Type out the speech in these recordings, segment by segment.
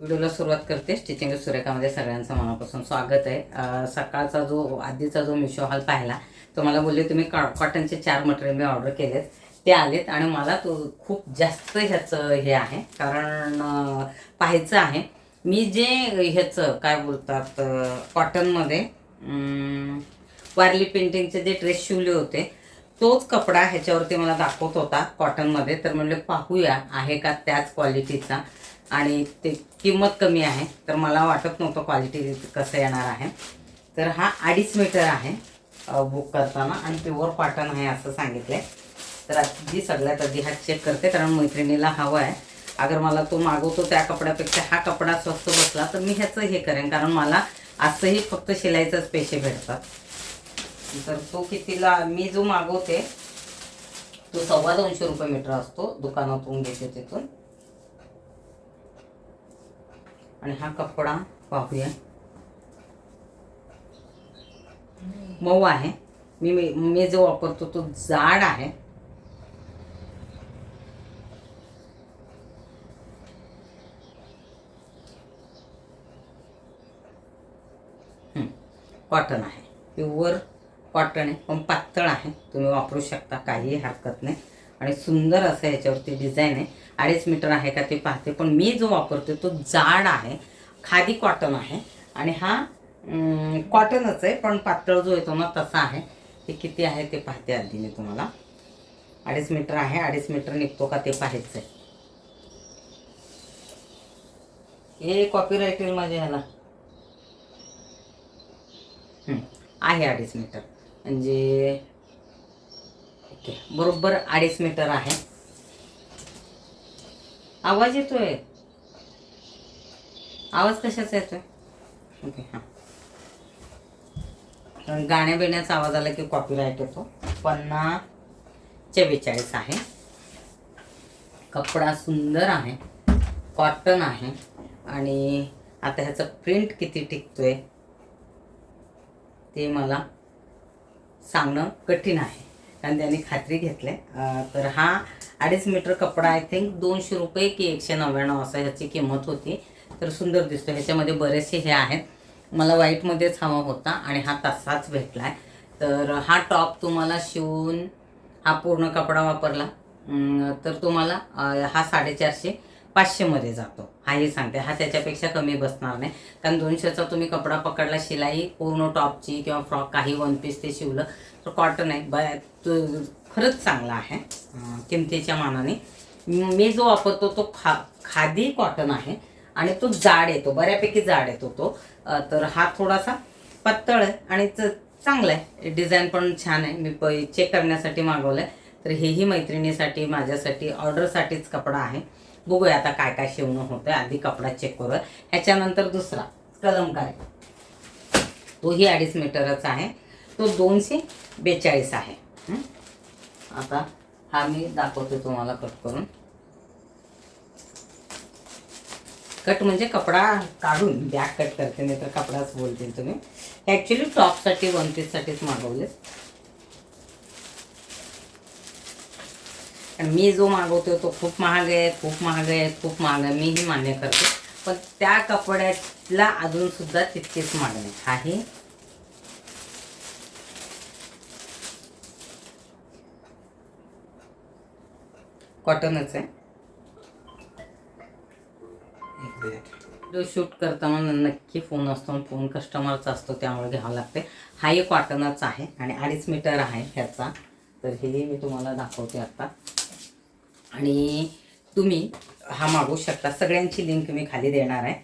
व्हिडिओला सुरुवात करते. स्टिचिंग सुरेखामध्ये सगळ्यांचं मनापासून स्वागत आहे. सकाळचा जो आधीचा जो मिशो हॉल पाहिला तो मला बोलले तुम्ही कॉ कॉटनचे चार मटेरियल मी ऑर्डर केलेत. ते आलेत आणि मला तो खूप जास्त ह्याचं हे आहे. कारण पाहायचं आहे. मी जे ह्याचं काय बोलतात कॉटनमध्ये वारली पेंटिंगचे जे ड्रेस शिवले होते तोच कपडा ह्याच्यावरती मला दाखवत होता कॉटनमध्ये तर म्हणले पाहूया आहे का त्याच क्वालिटीचा आणि ते किंमत कमी आहे तर मला वाटत नव्हतं क्वालिटी कसं येणार आहे. तर हा अडीच मीटर आहे बुक करताना आणि प्युअर कॉटन आहे असं सांगितलं तर आधी सगळ्यात आधी हा चेक करते कारण मैत्रिणीला हवा आहे. अगर मला तो मागवतो त्या कपड्यापेक्षा हा कपडा स्वस्त बसला तर मी ह्याचं हे करेन कारण मला असंही फक्त शिलाईचंच पैसे भेटतात. तर तो कितीला मी जो मागवते तो सव्वा दोनशे रुपये मीटर असतो दुकानातून घेते तिथून. आणि हा कपडा पाहूया. मऊ आहे. मी मी- मी जो वापरतो तो जाड आहे. कॉटन आहे. प्युअर कॉटन आहे. पण पातळ आहे. तुम्ही वापरू शकता. काहीही हरकत नाही. आणि सुंदर असं याच्यावरती डिझाईन आहे. अडीच मीटर आहे का ते पाहते. पण मी जो वापरते तो जाड आहे. खादी कॉटन आहे. आणि हा कॉटनच आहे पण पातळ जो येतो ना तसा आहे. ते किती आहे ते पाहते आधी मी तुम्हाला. अडीच मीटर आहे अडीच मीटर निघतो का ते पाहायचं आहे. हे कॉपीराईट येईल माझ्या ह्याला. आहे अडीच मीटर म्हणजे ओके. बरोबर अडीच मीटर आहे. आवाज येतोय? आवाज कशाचा येतोय? ओके हां. कारण गाण्या बिण्याचा आवाज आला की कॉपीराईट येतो. पन्नास चव्वेचाळीस आहे. कपडा सुंदर आहे. कॉटन आहे. आणि आता ह्याचं प्रिंट किती टिकतोय? ते मला सांगणं कठीण आहे. कारण त्यांनी खात्री घेतली. तर हा अडीच मीटर कपडा आय थिंक दोनशे रुपये की एकशे नव्याण्णव असं ह्याची किंमत होती. तर सुंदर दिसतो ह्याच्यामध्ये बरेचसे हे आहेत. मला व्हाईटमध्येच हवा होता आणि हा तसाच भेटला आहे तर हा टॉप तुम्हाला शिवून हा पूर्ण कपडा वापरला. तर तुम्हाला हा साडेचारशे पाचशेमध्ये जातो. हाही सांगते. हा त्याच्यापेक्षा कमी बसणार नाही. कारण दोनशेचा तुम्ही कपडा पकडला शिलाई पूर्ण टॉपची किंवा फ्रॉक काही वन पीस ते शिवलं तर कॉटन आहे. ब तो खरंच चांगला आहे. किमतीच्या मानाने. मी जो वापरतो तो खा खादी कॉटन आहे आणि तो जाड येतो. बऱ्यापैकी जाड येतो तो. तर हा थोडासा पातळ आहे आणि च- चांगला आहे. डिझाईन पण छान आहे. मी प चेक करण्यासाठी मागवलं आहे तर हेही मैत्रिणीसाठी माझ्यासाठी ऑर्डरसाठीच कपडा आहे. बघूया आता काय काय शिवणं होतं आधी कपडा चेक करूया. ह्याच्यानंतर दुसरा कलमकार तोही अडीच मीटरच आहे. तो दोनशे बेचाळीस आहे. आता हा मी दाखवतो तुम्हाला कट करून. कट म्हणजे कपडा काढून बॅक कट करते नाही तर कपडाच बोलते तुम्ही. ॲक्च्युली टॉपसाठी वन पीससाठीच मागवले आणि मी जो मागवतोय तो खूप महाग आहे खूप महाग आहे खूप महाग आहे मीही मान्य करते. पण त्या कपड्याला अजून सुद्धा तितकीच मागणी आहे. कॉटनच आहे. जो व्हिडिओ शूट करताना नक्की फोन असतो फोन कस्टमरचा असतो त्यामुळे घ्यावं लागते. हाही कॉटनच आहे आणि अडीच मीटर आहे ह्याचा. तर हे मी तुम्हाला दाखवते आता. आणि तुम्ही हा मागवू शकता. सगळ्यांची लिंक मी खाली देणार आहे.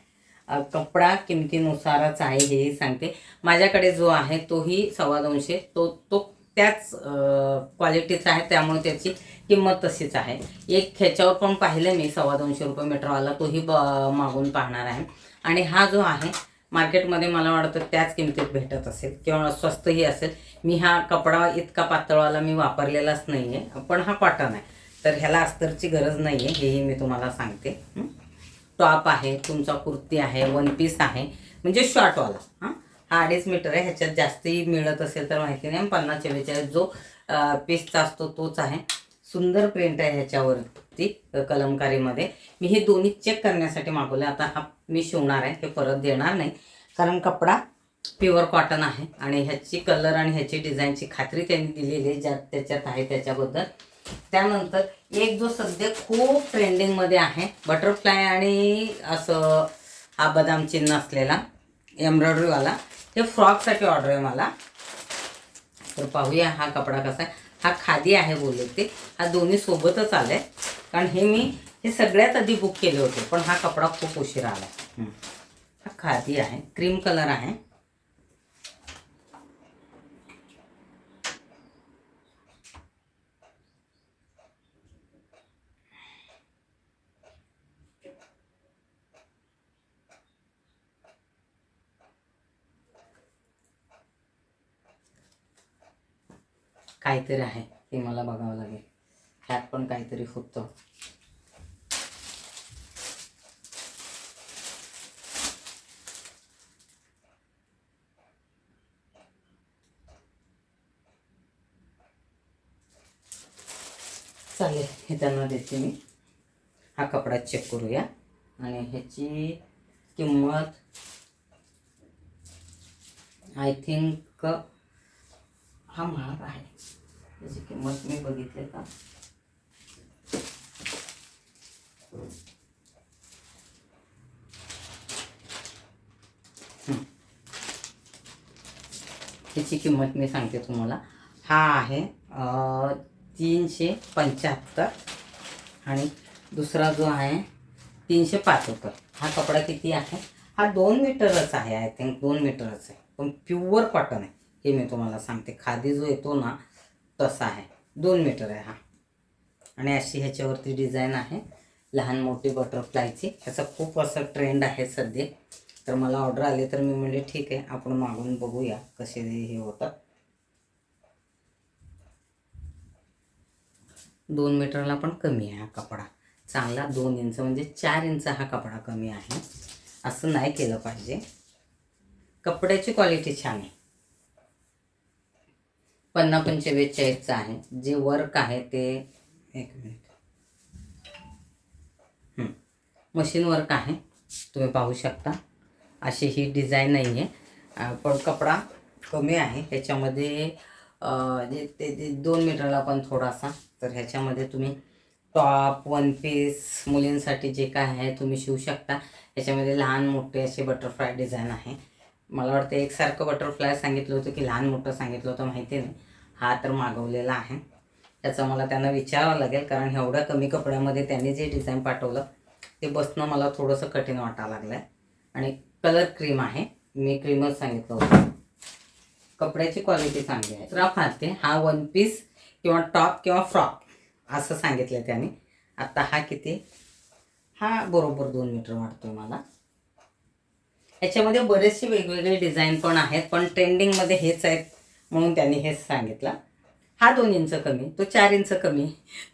कपडा किमतीनुसारच आहे हेही सांगते. माझ्याकडे जो आहे तोही सव्वा दोनशे. तो तो त्याच क्वालिटीचा आहे. त्यामुळे त्याची किंमत तशीच आहे. एक ह्याच्यावर पण पाहिलं मी सव्वा दोनशे रुपये मीटरवाला तोही ब मागून पाहणार आहे. आणि हा जो आहे मार्केटमध्ये मला वाटतं त्याच किमतीत भेटत असेल. किंवा स्वस्तही असेल. मी हा कपडा इतका पातळवाला मी वापरलेलाच नाही आहे पण हा कॉटन आहे. तर ह्याला अस्तरची गरज नाही आहे हेही मी तुम्हाला सांगते. टॉप आहे तुमचा कुर्ती आहे वन पीस आहे. म्हणजे शॉर्टवाला. हां? हा अडीच मीटर आहे ह्याच्यात जास्ती मिळत असेल तर माहिती नाही पन्नास चव्वेचाळीस जो पीसचा असतो तोच आहे. सुंदर प्रिंट आहे ह्याच्यावरती कलमकारीमध्ये. मी हे दोन्ही चेक करण्यासाठी मागवले आता हा मी शिवणार आहे हे परत देणार नाही. कारण कपडा प्युअर कॉटन आहे आणि ह्याची कलर आणि ह्याची डिझाईनची खात्री त्यांनी दिलेली आहे ज्यात त्याच्यात आहे त्याच्याबद्दल. त्यानंतर एक जो सध्या खूप ट्रेंडिंगमध्ये आहे बटरफ्लाय आणि असं हा बदाम चिन्ह असलेला एम्ब्रॉयडरीवाला हे फ्रॉकसाठी ऑर्डर आहे मला. तर पाहूया हा कपडा कसा आहे. हा खादी आहे बोलले ते. हा दोन्ही सोबतच आलाय. कारण हे मी हे सगळ्यात आधी बुक केले होते पण हा कपडा खूप उशिरा आला. हा खादी आहे क्रीम कलर आहे. काहीतरी आहे ते मला बघावं लागेल. ह्यात पण काहीतरी होतं. चालेल हे त्यांना देते मी. हा कपडा चेक करूया. आणि ह्याची किंमत आय थिंक हा महाग आहे. त्याची किंमत मी बघितली का? त्याची किंमत मी सांगते तुम्हाला. हा आहे तीनशे पंच्याहत्तर आणि दुसरा जो आहे तीनशे पाच हा कपडा किती आहे? हा दोन मीटरच आहे आय थिंक दोन मीटरच आहे. पण प्युअर कॉटन आहे. हे मी तुम्हाला सांगते. खादी जो येतो ना तसा आहे. दोन मीटर आहे हा. आणि अशी ह्याच्यावरती डिझाईन आहे. लहान मोठी बटरफ्लायची ह्याचा खूप असं ट्रेंड आहे सध्या. तर मला ऑर्डर आली तर मी म्हणले ठीक आहे आपण मागून बघूया कसे हे होतात. दोन मीटरला पण कमी आहे हा कपडा. चांगला दोन इंच म्हणजे चार इंच हा कपडा कमी आहे. असं नाही केलं पाहिजे. कपड्याची क्वालिटी छान आहे. पन्ना पंचेचाळीसचं आहे. जे वर्क आहे ते एक मिनिट. मशीन वर्क आहे. तुम्ही पाहू शकता. अशी ही डिझाईन नाही आहे पण कपडा कमी आहे. ह्याच्यामध्ये जे ते ते दोन मीटरला पण थोडासा. तर ह्याच्यामध्ये तुम्ही टॉप वन पीस मुलींसाठी जे काय आहे तुम्ही शिवू शकता. ह्याच्यामध्ये लहान मोठे असे बटरफ्लाय डिझाईन आहे. मला वाटतं एकसारखं बटरफ्लाय सांगितलं होतं की लहान मोठं सांगितलं होतं माहिती नाही. हा तर मागवलेला आहे. त्याचा मला त्यांना विचारावं लागेल कारण एवढ्या कमी कपड्यामध्ये त्यांनी जे डिझाईन पाठवलं ते बसणं मला थोडंसं कठीण वाटायला लागलं आहे आणि कलर क्रीम आहे. मी क्रीमच सांगितलं होतं. कपड्याची क्वालिटी चांगली आहे. तर आहे हा वन पीस किंवा टॉप किंवा फ्रॉक असं सांगितलं त्याने. आता हा किती? हा बरोबर दोन मीटर वाटतोय मला. याच्यामध्ये बरेचसे वेगवेगळे डिझाईन पण आहेत पण ट्रेंडिंगमध्ये हेच आहेत. म्हणून त्यांनी हेच सांगितलं. हा दोन इंच कमी तो चार इंच कमी.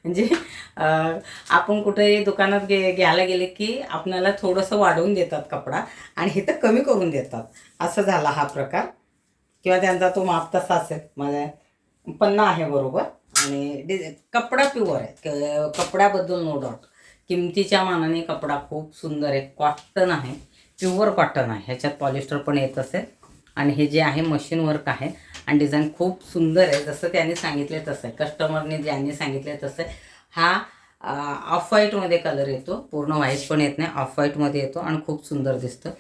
म्हणजे आपण कुठेही दुकानात गे घ्यायला गेले की आपल्याला थोडंसं वाढवून देतात कपडा आणि हे तर कमी करून देतात. असं झाला हा प्रकार. किंवा त्यांचा तो माप तसा असेल. माझ्या पन्ना आहे बरोबर. आणि डि कपडा प्युअर आहे. कपड्याबद्दल नो डाऊट किमतीच्या मानाने कपडा खूप सुंदर आहे. कॉटन आहे. प्युअर कॉटन आहे. ह्याच्यात पॉलिस्टर पण येत असेल. आणि हे जे आहे मशीन वर्क आहे. आणि डिझाईन खूप सुंदर आहे. जसं त्यांनी सांगितले तसं आहे. कस्टमरने ज्यांनी सांगितलं तसं आहे. हा ऑफ व्हाईटमध्ये कलर येतो. पूर्ण व्हाईट पण येत नाही. ऑफ व्हाईटमध्ये येतो आणि खूप सुंदर दिसतं.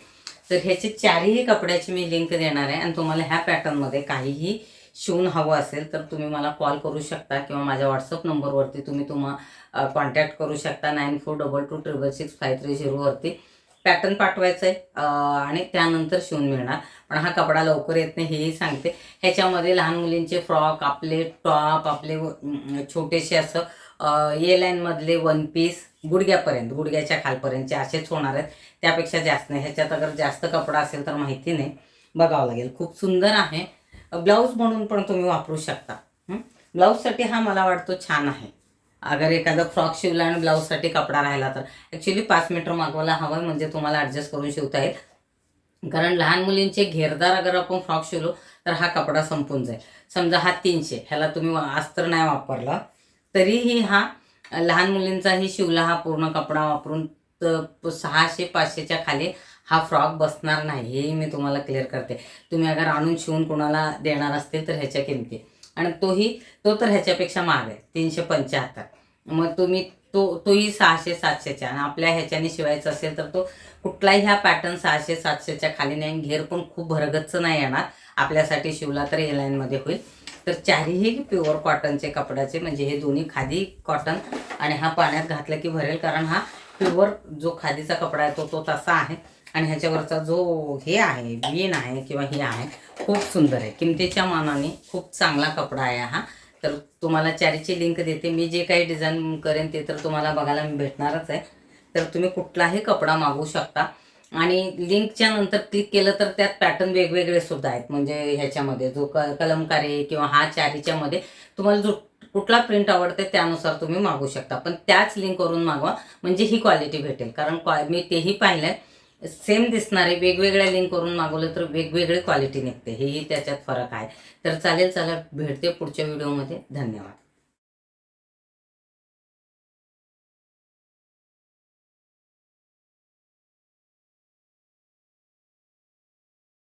तर ह्याचे चारही कपड्याची मी लिंक देणार आहे. आणि तुम्हाला ह्या पॅटर्नमध्ये काहीही शिवून हवं असेल तर तुम्ही मला कॉल करू शकता किंवा माझ्या व्हॉट्सअप नंबरवरती तुम्ही तुम्हा कॉन्टॅक्ट करू शकता. Nine four double two triple six five three झिरोवरती pattern पाठवायचं आहे आणि त्यानंतर शिवून मिळणार. पण हा कपडा लवकर येत नाही हेही सांगते. ह्याच्यामध्ये लहान मुलींचे फ्रॉक आपले टॉप आपले छोटेसे असं ए लाईनमधले वन पीस गुडघ्यापर्यंत गुडघ्याच्या खालपर्यंतचे असेच होणार आहेत. त्यापेक्षा जास्त नाही. ह्याच्यात अगर जास्त कपडा असेल तर माहिती नाही. बघावं लागेल. खूप सुंदर आहे. ब्लाऊज म्हणून पण तुम्ही वापरू शकता. ब्लाऊजसाठी हा मला वाटतो छान आहे. अगर एखादा फ्रॉक शिवला आणि ब्लाऊजसाठी कपडा राहिला तर. ॲक्च्युली पाच मीटर मागवायला हवं आहे म्हणजे तुम्हाला ॲडजस्ट करून शिवता येईल. कारण लहान मुलींचे घेरदार अगर आपण फ्रॉक शिवलो तर हा कपडा संपून जाईल. समजा हा तीनशे ह्याला तुम्ही वा- अस्तर नाही वापरला. तरीही हा लहान मुलींचाही शिवला हा पूर्ण कपडा वापरून त- सहाशे पाचशेच्या खाली हा फ्रॉक बसणार नाही. हेही मी तुम्हाला क्लिअर करते. तुम्ही अगर आणून शिवून कोणाला देणार असतील तर ह्याच्या किमती. आणि तोही तो तर ह्याच्यापेक्षा महाग आहे तीनशे पंच्याहत्तर. मग तुम्ही तो तोही सहाशे सातशेच्या. आणि आपल्या ह्याच्याने शिवायचा असेल तर तो कुठलाही ह्या पॅटर्न सहाशे सातशेच्या खाली नाही. घेर पण खूप भरगच्च नाही येणार. आपल्यासाठी शिवला तर हे लाईनमध्ये होईल. तर चारही प्युअर कॉटनचे कपड्याचे म्हणजे हे दोन्ही खादी कॉटन आणि हा पाण्यात घातलं की भरेल. कारण हा प्युअर जो खादीचा कपडा आहे तो तो तसा आहे. आणि ह्याच्यावरचा जो हे आहे बीन आहे किंवा हे आहे खूप सुंदर आहे. किमतीच्या मानाने खूप चांगला कपडा आहे हा. तर तुम्हाला चारीची लिंक देते. मी जे काही डिझाईन करेन ते तर तुम्हाला बघायला भेटणारच आहे. तर तुम्ही कुठलाही कपडा मागू शकता. आणि लिंकच्या नंतर क्लिक केलं तर त्यात पॅटर्न वेगवेगळे सुद्धा आहेत. म्हणजे ह्याच्यामध्ये जो क कलमकारी किंवा हा चारीच्या मध्ये तुम्हाला जो कुठला प्रिंट आवडते त्यानुसार तुम्ही मागू शकता. पण त्याच लिंकवरून मागवा. म्हणजे ही क्वालिटी भेटेल. कारण क्वा मी तेही पाहिलंय. सेम दिसणारे वेगवेगळ्या लिंकवरून मागवलं तर वेगवेगळी क्वालिटी निघते. हेही त्याच्यात फरक आहे. तर चालेल चला भेटते पुढच्या व्हिडिओमध्ये धन्यवाद.